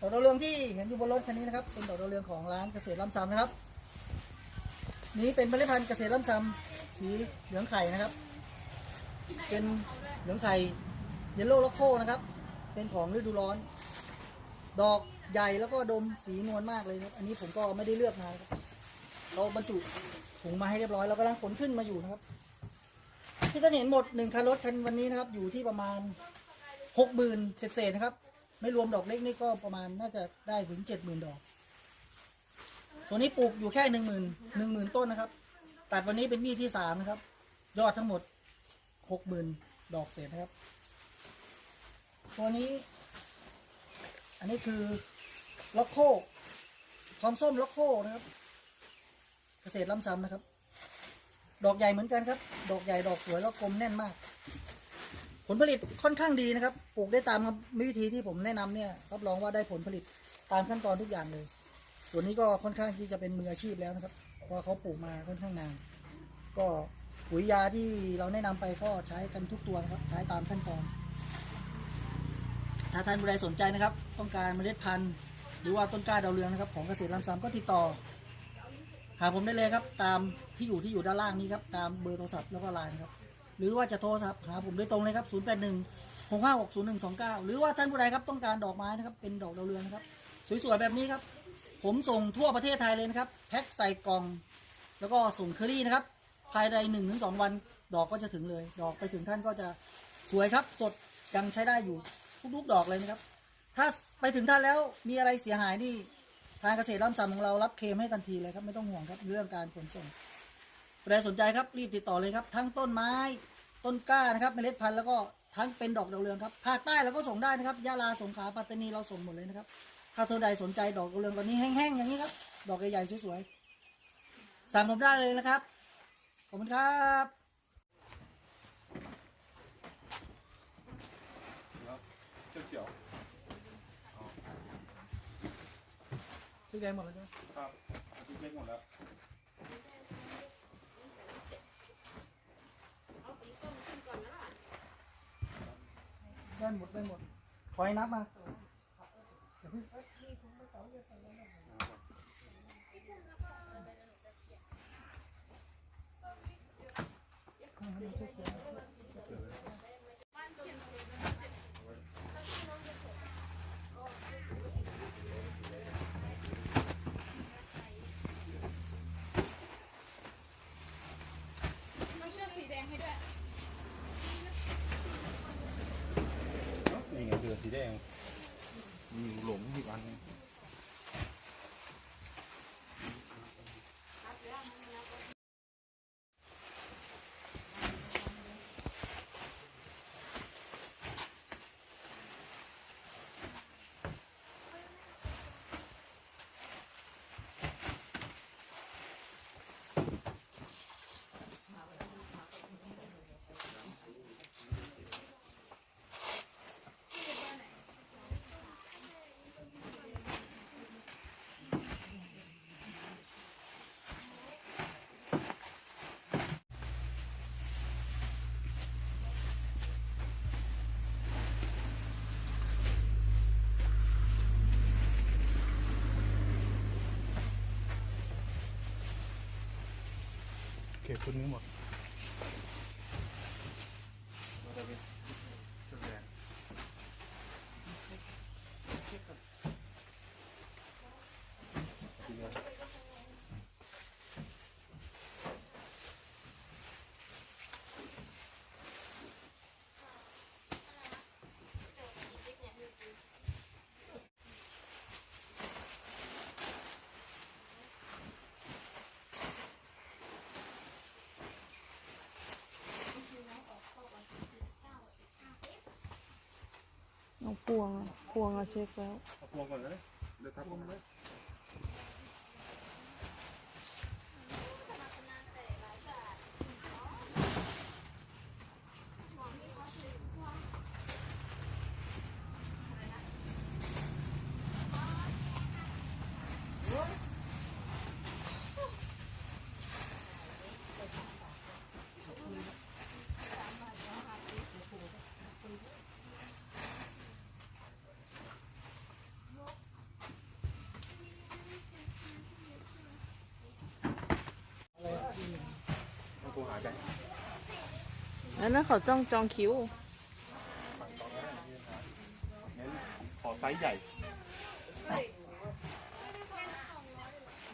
ดอกดาวเรืองที่เห็นอยู่บนรถคันนี้นะครับ เป็นดอกดาวเรืองของร้านเกษตรล้ำซ้ำนะครับ นี้เป็นเมล็ดพันธุ์เกษตรล้ำซ้ำสีเหลืองไข่นะครับ เป็นเหลืองไข่เยลโล่ล็อกโคนะครับ เป็นของฤดูร้อน ดอกใหญ่แล้วก็ดมสีนวลมากเลยนะอันนี้ผมก็ไม่ได้เลือกมาครับเราบรรจุถุงมาให้เรียบร้อยเรากำลังขนขึ้นมาอยู่นะครับ ที่ท่านเห็นหมดหนึ่งคันรถคันวันนี้นะครับ อยู่ที่ประมาณหกหมื่นเศษๆนะครับ ไม่รวมดอกเล็กนี่ก็ประมาณน่าจะได้ถึงเจ็ดหมื่นดอกส่วนนี้ปลูกอยู่แค่หนึ่งหมื่นหนึ่งหมื่นต้นนะครับ ตัดวันนี้เป็นมีดที่สามนะครับ ยอดทั้งหมดหกหมื่นดอกเศษนะครับ ตัวนี้ อันนี้คือล็อกโคทองส้มล็อกโคนะครับ เกษตรล้ำซ้ำนะครับ ดอกใหญ่เหมือนกันครับ ดอกใหญ่ดอกสวยแล้วกลมแน่นมาก ผลผลิตค่อนข้างดีนะครับ ปลูกได้ตามวิธีที่ผมแนะนำเนี่ยรับรองว่าได้ผลผลิตตามขั้นตอนทุกอย่างเลย ส่วนนี้ก็ค่อนข้างที่จะเป็นมืออาชีพแล้วนะครับ เพราะเขาปลูกมาค่อนข้างนาน ก็ปุ๋ยยาที่เราแนะนำไปก็ใช้กันทุกตัวนะครับ ใช้ตามขั้นตอน ถ้าท่านผู้ใดสนใจนะครับ ต้องการเมล็ดพันธุ์ หรือว่าต้นกล้าดาวเรืองนะครับ ของเกษตรลำซ้ำก็ติดต่อ หาผมได้เลยครับ ตามที่อยู่ที่อยู่ด้านล่างนี้ครับ ตามเบอร์โทรศัพท์แล้วก็ไลน์ครับ หรือว่าจะโทรศัพท์หาผมโดยตรงเลยครับ 0 8 1 6 5 6 0 1 2 9 หรือว่าท่านผู้ใดครับต้องการดอกไม้นะครับ เป็นดอกดาวเรืองนะครับ สวยๆ แบบนี้ครับ ผมส่งทั่วประเทศไทยเลยนะครับ แพ็คใส่กล่อง แล้วก็ส่งเคอรี่นะครับ ภายในหนึ่งถึงสองวันดอกก็จะถึงเลย ดอกไปถึงท่านก็จะสวยครับ สดยังใช้ได้อยู่ทุกๆดอกเลยนะครับ ถ้าไปถึงท่านแล้วมีอะไรเสียหายนี่ทางเกษตรร่ำซ้ำของเรารับเคลมให้ทันทีเลยครับ ไม่ต้องห่วงครับเรื่องการขนส่ง ใครสนใจครับรีบติดต่อเลยครับ ทั้งต้นไม้ต้นกล้านะครับเมล็ดพันธุ์แล้วก็ทั้งเป็นดอกดาวเรืองครับภาคใต้เราก็ส่งได้นะครับยะลาสงขลาปัตตานีเราส่งหมดเลยนะครับ ถ้าเธอใดสนใจดอกดาวเรืองตอนนี้แห้งๆอย่างนี้ครับ ดอกใหญ่ๆสวยๆสั่งผมได้เลยนะครับขอบคุณครับเขียวเขียวชื่อแดงหมดเลยใช่ไหมๆครับทุกเม็ดหมดแล้ว ได้หมดได้หมดขอให้นับมา นี่ไงเดือ สีแดงมีหลง เก็บชุดนี้หมดเราจะเป็นชุดแดง น้อง พวงอะพวงอะเช็คแล้วเอาพวงก่อนเลยเดี๋ยวทับพวงเลย แล้วนั่นเขาจ้องจองคิ้ว ขอไซส์ใหญ่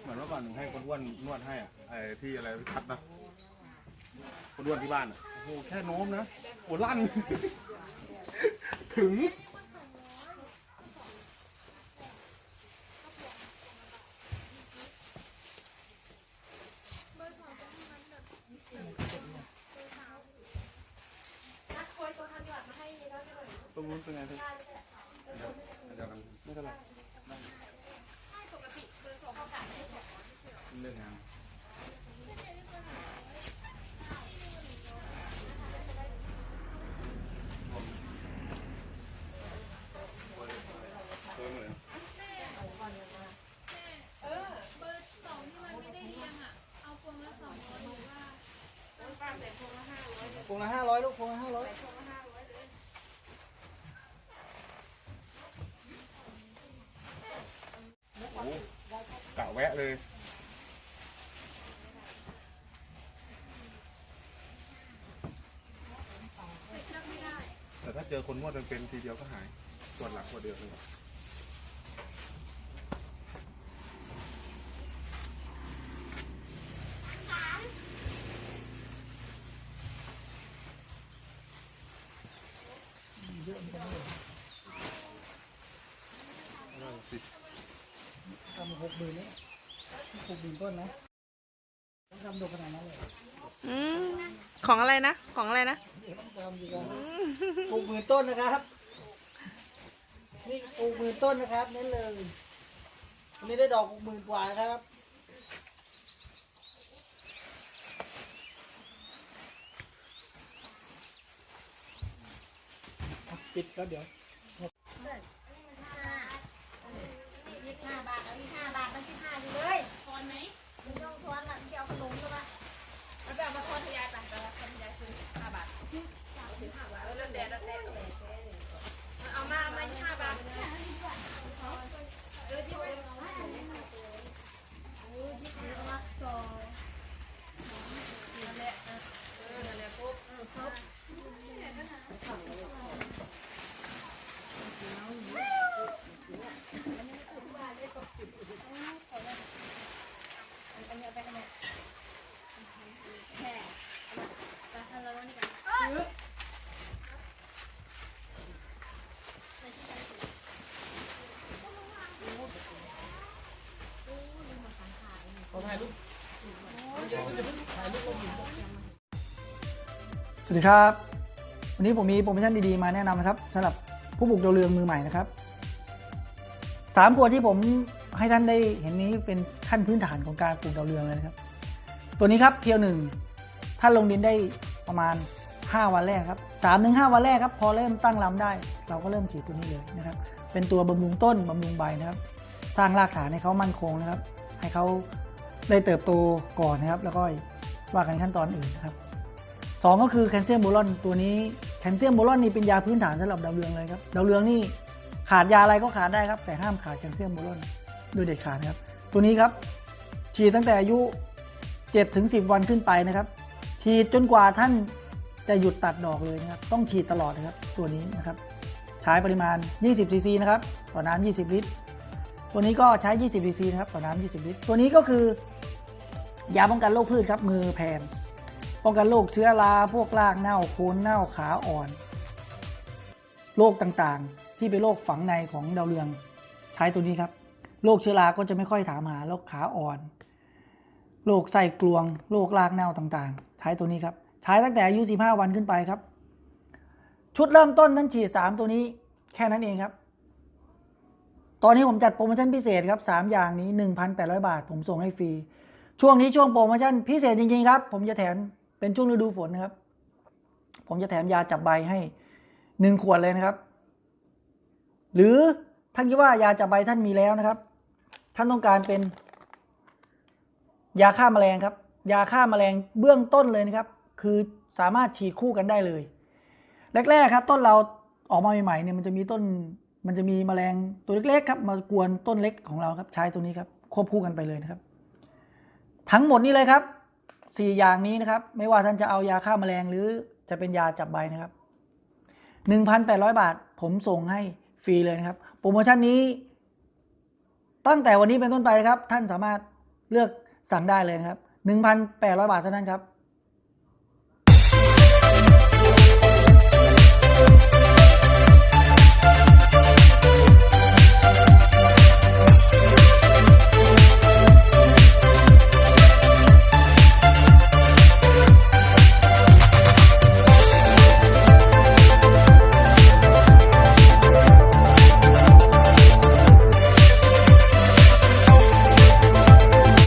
เหมือนเมื่อก่อนหนึ่งให้คนอ้วนนวดให้อะไอ้ที่อะไรทัดนะคนอ้วนที่บ้านอะโอ้โหแค่โน้มนะโอ้ลั่น ถึง ตรงนู้นเป็นไงพี่เดี๋ยวกันไม่เป็นไรปกติเบอร์สองเขาขายเรื่องงานเพิ่มเลยเออเบอร์สองที่มันไม่ได้เรียงอะ เอาพวงละสองร้อยหรือว่าพวงละห้าร้อยลูกพวงละห้าร้อย โอ้โหกะแวะ เลยแต่ถ้าเจอคนนวดมันเป็นทีเดียวก็หายปวดหลังปวดเดียวเลยนั่นสิทำหกหมื่นนี่ หกหมื่นต้นนะต้องทำดกขนาดนั้นเลยอืมของอะไรนะ ของอะไรนะต้องทำดีกันหกหมื่นต้นนะครับ นี่หกหมื่นต้นนะครับเน้นเลยวันนี้ได้ดอกหกหมื่นกว่านะครับปิดแล้วเดี๋ยว ยี่ห้าบาทเอายี่ห้าบาทมันยี่ห้าอยู่เลย ทอนไหม มึงต้องทอนละมึงจะเอาขนมใช่ปะแล้วไปเอามาทอนที่ยายไปไปเอาทอนที่ยายซื้อห้าบาทซื้อห้าบาทแล้วแต่แล้วแต่เอามาเอามายี่ห้าบาทเออที่ไปโอ้ยยี่สิบมาสองนั่นแหละเออนั่นแหละปุ๊บเออครบ สวัสดีครับ วันนี้ผมมีโปรโมชั่นดีๆมาแนะนำนะครับสำหรับผู้ปลูกดาวเรืองมือใหม่นะครับสามขวที่ผมให้ท่านได้เห็นนี้เป็นขั้นพื้นฐานของการปลูกดาวเรืองเลยนะครับ ตัวนี้ครับเพียวหนึ่งท่านลงดินได้ประมาณ 5 วันแรกครับสามถึงห้าวันแรกครับพอเริ่มตั้งลำได้ เราก็เริ่มฉีดตัวนี้เลยนะครับ เป็นตัวบำรุงต้นบำรุงใบนะครับ สร้างรากฐานให้เขามั่นคงนะครับ ให้เขาได้เติบโตก่อนนะครับ แล้วก็ว่ากันขั้นตอนอื่นนะครับ สองก็คือแคลเซียมโบรอนตัวนี้แคลเซียมโบรอนนี่เป็นยาพื้นฐานสำหรับดาวเรืองเลยครับดาวเรืองนี่ขาดยาอะไรก็ขาดได้ครับ แต่ห้ามขาดแคลเซียมโบรอนโดยเด็ดขาดครับ ตัวนี้ครับ ฉีดตั้งแต่อายุ7ถึง10 วันขึ้นไปนะครับ ฉีดจนกว่าท่านจะหยุดตัดดอกเลยนะครับ ต้องฉีดตลอดนะครับ ตัวนี้นะครับ ใช้ปริมาณ 20ซีซีนะครับต่อน้ำ20 ลิตร ตัวนี้ก็ใช้ 20ซีซีนะครับต่อน้ำ20 ลิตร ตัวนี้ก็คือยาป้องกันโรคพืชครับ มือแผน ป้องกันโรคเชื้อราพวกรากเน่าโคนเน่าขาอ่อนโรคต่างๆ ที่เป็นโรคฝังในของดาวเรือง ใช้ตัวนี้ครับโรคเชื้อราก็จะไม่ค่อยถามหาโรคขาอ่อนโรคไส้กลวงโรครากเน่าต่างๆ ใช้ตัวนี้ครับ ใช้ตั้งแต่อายุ 15 วันขึ้นไปครับ ชุดเริ่มต้นนั้นฉีด 3 ตัวนี้แค่นั้นเองครับ ตอนนี้ผมจัดโปรโมชั่นพิเศษครับ 3 อย่างนี้ 1,800 บาท ผมส่งให้ฟรี ช่วงนี้ช่วงโปรโมชั่นพิเศษจริงๆครับ ผมจะแถม เป็นช่วงฤดูฝนนะครับ ผมจะแถมยาจับใบให้หนึ่งขวดเลยนะครับ หรือท่านคิดว่ายาจับใบท่านมีแล้วนะครับ ท่านต้องการเป็น ยาฆ่าแมลงครับ ยาฆ่าแมลงเบื้องต้นเลยนะครับ คือสามารถฉีดคู่กันได้เลย แรกๆครับ ต้นเราออกมาใหม่ๆเนี่ยมันจะมีต้นมันจะมีแมลงตัวเล็กๆครับ มากวนต้นเล็กของเราครับใช้ตัวนี้ครับควบคู่กันไปเลยนะครับ ทั้งหมดนี้เลยครับ สี่อย่างนี้นะครับ ไม่ว่าท่านจะเอายาฆ่าแมลงหรือจะเป็นยาจับใบนะครับ 1,800 บาท ผมส่งให้ฟรีเลยนะครับ โปรโมชั่นนี้ ตั้งแต่วันนี้เป็นต้นไปนะครับ ท่านสามารถเลือกสั่งได้เลยนะครับ 1,800 บาทเท่านั้นครับ